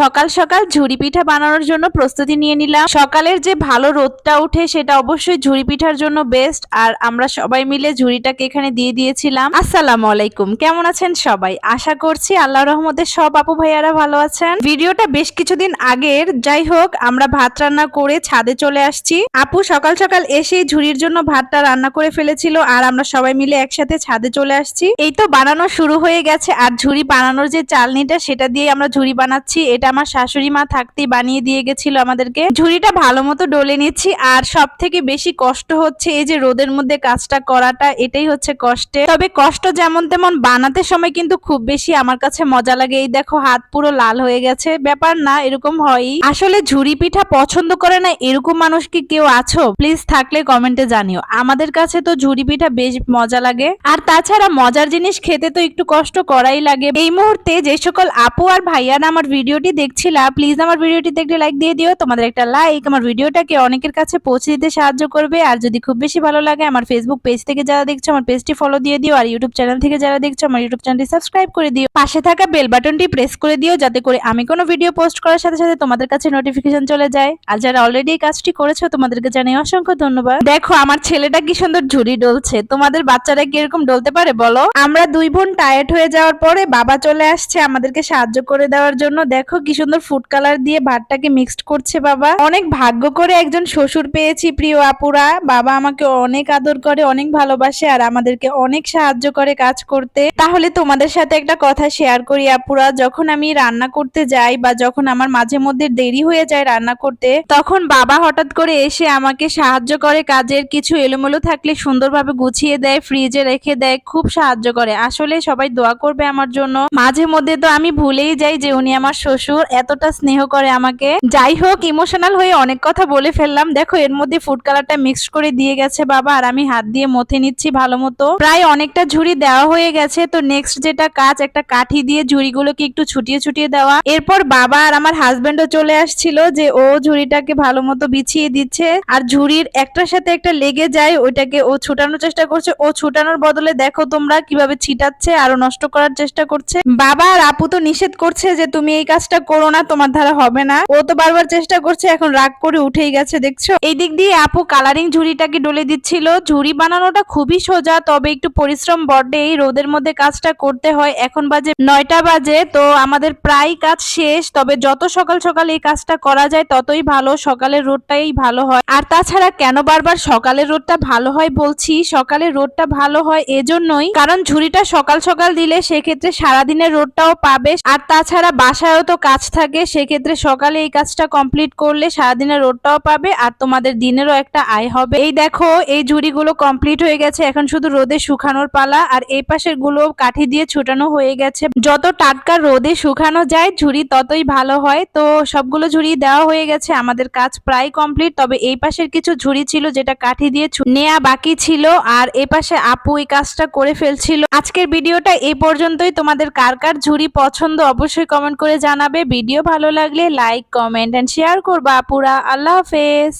সকাল সকাল ঝুড়ি পিঠা বানানোর জন্য প্রস্তুতি নিয়ে নিলাম। সকালের যে ভালো রোদটা উঠে সেটা অবশ্যই ঝুড়ি পিঠার জন্য বেস্ট আর আমরা সবাই মিলে ঝুড়িটাকে এখানে দিয়ে দিয়েছিলাম। আসসালামু আলাইকুম। কেমন আছেন সবাই? আশা করছি আল্লাহ রহমতে সব আপু ভাইয়ারা ভালো আছেন। ভিডিওটা বেশ কিছুদিন আগের। যাই হোক, আমরা ভাত রান্না করে ছাদে চলে আসছি। আপু সকাল সকাল এসে ঝুড়ির জন্য ভাতটা রান্না করে ফেলেছিল আর আমরা সবাই মিলে একসাথে ছাদে চলে আসছি। এই তো বানানো শুরু হয়ে গেছে। আর ঝুড়ি বানানোর যে চালনিটা, সেটা দিয়ে আমরা ঝুড়ি বানাচ্ছি। এটা আমার শাশুড়ি মা থাকতেই বানিয়ে দিয়ে গেছিল আমাদেরকে। ঝুরিটা ভালো মতো ডলে নিচ্ছি আর সব থেকে বেশি কষ্ট হচ্ছে এই যে রোদের মধ্যে কাজটা করাটা, এটাই হচ্ছে কষ্টে তবে কষ্ট যেমন তেমন বানাতে সময় কিন্তু খুব বেশি আমার কাছে মজা লাগে। এই দেখো, হাত পুরো লাল হয়ে গেছে। ব্যাপার না, এরকম হয়ই। আসলে ঝুড়ি পিঠা পছন্দ করে না এরকম মানুষ কি কেউ আছো? প্লিজ থাকলে কমেন্টে জানিও। আমাদের কাছে তো ঝুড়ি পিঠা বেশ মজা লাগে। আর তাছাড়া মজার জিনিস খেতে তো একটু কষ্ট করাই লাগে। এই মুহূর্তে যে সকল আপু আর ভাইয়ারা আমার ভিডিওটি দেখছিলা প্লিজ আমার ভিডিওটি দেখলে লাইক দিয়ে দিও। তোমাদের একটা লাইক আমার ভিডিওটাকে অনেকের কাছে পৌঁছে দিতে সাহায্য করবে। আর যদি খুব বেশি ভালো লাগে, আমার ফেসবুক পেজ থেকে যারা দেখছ, আমার পেজটি ফলো দিয়ে দিও। আর ইউটিউব চ্যানেল থেকে যারা দেখছ, আমার ইউটিউব চ্যানেলটি সাবস্ক্রাইব করে দিও। পাশে থাকা বেল বাটনটি প্রেস করে দিও, যাতে করে আমি কোনো ভিডিও পোস্ট করার সাথে সাথে তোমাদের কাছে নোটিফিকেশন চলে যায়। আর যারা অলরেডি এই কাজটি করেছ, তোমাদেরকে জানাই অসংখ্য ধন্যবাদ। দেখো, আমার ছেলেটা কি সুন্দর ঝুড়ি ডলছে। তোমাদের বাচ্চারা কি এরকম ডলতে পারে, বলো? আমরা দুই বোন টায়ার্ড হয়ে যাওয়ার পরে বাবা চলে আসছে আমাদেরকে সাহায্য করে দেওয়ার জন্য। দেখো কি সুন্দর ফুড কালার দিয়ে ভাতটাকে মিক্সড করছে বাবা। অনেক ভাগ্য করে একজন শ্বশুর পেয়েছি প্রিয় আপুরা। বাবা আমাকে অনেক আদর করে, অনেক ভালোবাসে আর আমাদেরকে অনেক সাহায্য করে কাজ করতে। তাহলে তোমাদের সাথে একটা কথা শেয়ার করি আপুরা। যখন আমি রান্না করতে যাই বা যখন আমার মাঝে মধ্যে দেরি হয়ে যায় রান্না করতে, তখন বাবা হঠাৎ করে এসে আমাকে সাহায্য করে। কাজের কিছু এলোমেলো থাকলে সুন্দরভাবে গুছিয়ে দেয় ফ্রিজে রেখে দেয়, খুব সাহায্য করে। আসলে সবাই দোয়া করবে আমার জন্য। মাঝে মধ্যে তো আমি ভুলেই যাই যে উনি আমার শ্বশুর। এতটা স্নেহ করে আমাকে। যাই হোক ইমোশনাল হয়ে অনেক কথা বলে ফেললাম। দেখো, এর মধ্যে ফুড কালারটা মিক্স করে দিয়ে গেছে বাবা, আর আমি হাত দিয়ে মথে নিচ্ছি ভালো মতো। প্রায় অনেকটা ঝুড়ি দেওয়া হয়ে গেছে। তো নেক্সট যেটা কাজ, একটা কাঠি দিয়ে ঝুড়িগুলোকে একটু ছুটিয়ে ছুটিয়ে দেওয়া। এরপর বাবা আর আমার হাজবেন্ডও চলে আসছিল যে ও ঝুড়িটাকে ভালো মতো বিছিয়ে দিচ্ছে। আর ঝুড়ির একটার সাথে একটা লেগে যায়, ওইটাকে ও ছুটানোর চেষ্টা করছে। ও ছুটানোর বদলে দেখো তোমরা কীভাবে ছিটাচ্ছে আরও নষ্ট করার চেষ্টা করছে। বাবা আর আপু তো নিষেধ করছে যে তুমি এই কাজটা করো না, তোমার দ্বারা হবে না। ও তো বারবার চেষ্টা করছে, এখন রাগ করে উঠেই গেছে, দেখছ? এই দিক দিয়ে আপু কালারিং ঝুড়িটাকে ডলে দিচ্ছিল। ঝুড়ি বানানোটা খুবই সোজা, তবে একটু পরিশ্রম বড্ডে এই রোদের মধ্যে কাজটা করতে হয়। এখন বাজে নয়টা বাজে, তো আমাদের প্রায় কাজ শেষ, তবে যত সকাল সকাল এই কাজটা করা যায়, ততই ভালো। সকালের রোদটাই ভালো হয়। আর তাছাড়া কেন বারবার সকালের রোদটা ভালো হয় বলছি, সকালের রোদটা ভালো হয় এজন্যই, কারণ ঝুড়িটা সকাল সকাল দিলে সেক্ষেত্রে সারাদিনের রোদটাও পাবে। আর তাছাড়া বাসায়ও তো কাজ থাকে, সেক্ষেত্রে সকালে এই কাজটা কমপ্লিট করলে সারাদিনের রোদটাও পাবে আর তোমাদের দিনেরও একটা আয় হবে। এই দেখো, এই ঝুড়িগুলো কমপ্লিট হয়ে গেছে, এখন শুধু রোদে শুকানোর পালা আর এই পাশেরগুলো কাঠি দিয়ে ছুটানো হয়ে গেছে। যত টাটকা রোদে শুকানো যায়, ঝুড়ি ততই ভালো হয়। তো সবগুলো ঝুড়ি দেওয়া হয়ে গেছে, আমাদের কাজ প্রায় কমপ্লিট তবে এই পাশের কিছু ঝুড়ি ছিল যেটা কাঠি দিয়ে নেয়া বাকি ছিল আর এ পাশে আপু এই কাজটা করে ফেলছিল। আজকের ভিডিওটা এই পর্যন্তই, তোমাদের কার কার ঝুড়ি পছন্দ অবশ্যই কমেন্ট করে জানাবে। ভিডিও ভালো লাগলে লাইক কমেন্ট এন্ড শেয়ার করবা আপুরা। আল্লাহ হাফেজ।